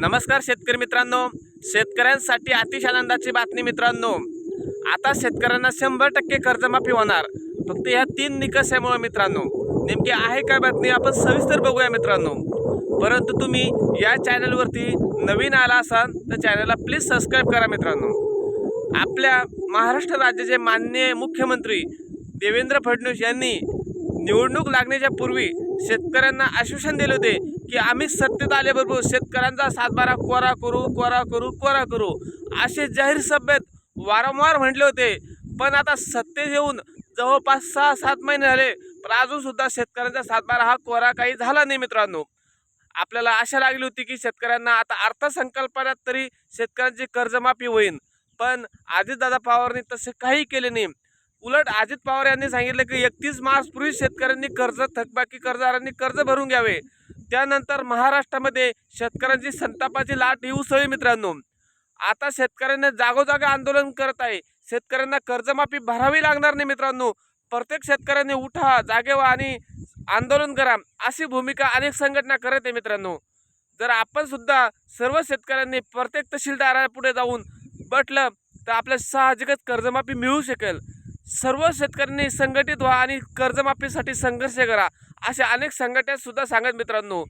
नमस्कार शेतकरी मित्रांनो. शेतकऱ्यांसाठी अतिशय आनंदाची बातमी मित्रांनो. आता शेतकऱ्यांना शंभर टक्के कर्जमाफी होणार. फक्त ह्या तीन निकषामुळे मित्रांनो. नेमकी आहे काय बातमी आपण सविस्तर बघूया मित्रांनो. परंतु तुम्ही या चॅनलवरती नवीन आला असाल तर चॅनलला प्लीज सबस्क्राईब करा मित्रांनो. आपल्या महाराष्ट्र राज्याचे माननीय मुख्यमंत्री देवेंद्र फडणवीस यांनी निवडणूक लागण्याच्या पूर्वी शेतकऱ्यांना आश्वासन दिले होते की आम्ही सत्तेत आल्याबरोबर शेतकऱ्यांचा सातबारा कोरा करू कोरा करू कोरा करू. असे जाहीर सभेत वारंवार म्हटले होते. पण आता सत्तेत येऊन जवळपास सहा सात महिने झाले पण अजून सुद्धा शेतकऱ्यांचा सातबारा हा कोरा काही झाला नाही मित्रांनो. आपल्याला आशा लागली होती की शेतकऱ्यांना आता अर्थसंकल्पात तरी शेतकऱ्यांची कर्जमाफी होईल पण अजितदादा पवारांनी तसे काही केले नाही. उलट अजित पवार यांनी सांगितलं की एकतीस मार्चपूर्वी शेतकऱ्यांनी कर्ज थकबाकी कर्जदारांनी कर्ज भरून घ्यावे. त्यानंतर महाराष्ट्रामध्ये शेतकऱ्यांची संतापाची लाट येऊ सवय मित्रांनो. आता शेतकऱ्यांना जागोजागा आंदोलन करत आहे. शेतकऱ्यांना कर्जमाफी भरावी लागणार नाही मित्रांनो. प्रत्येक शेतकऱ्यांनी उठा जागे व्हा आणि आंदोलन करा. अशी भूमिका अनेक संघटना करत आहे मित्रांनो. जर आपण सुद्धा सर्व शेतकऱ्यांनी प्रत्येक तहसीलदारापुढे जाऊन बटलं तर आपल्या साहजिकच कर्जमाफी मिळू शकेल. सर्व शेतकऱ्यांनी संघटित व्हा आणि कर्जमाफीसाठी संघर्ष करा अशा अनेक संघटना सुद्धा सांगत मित्रांनो.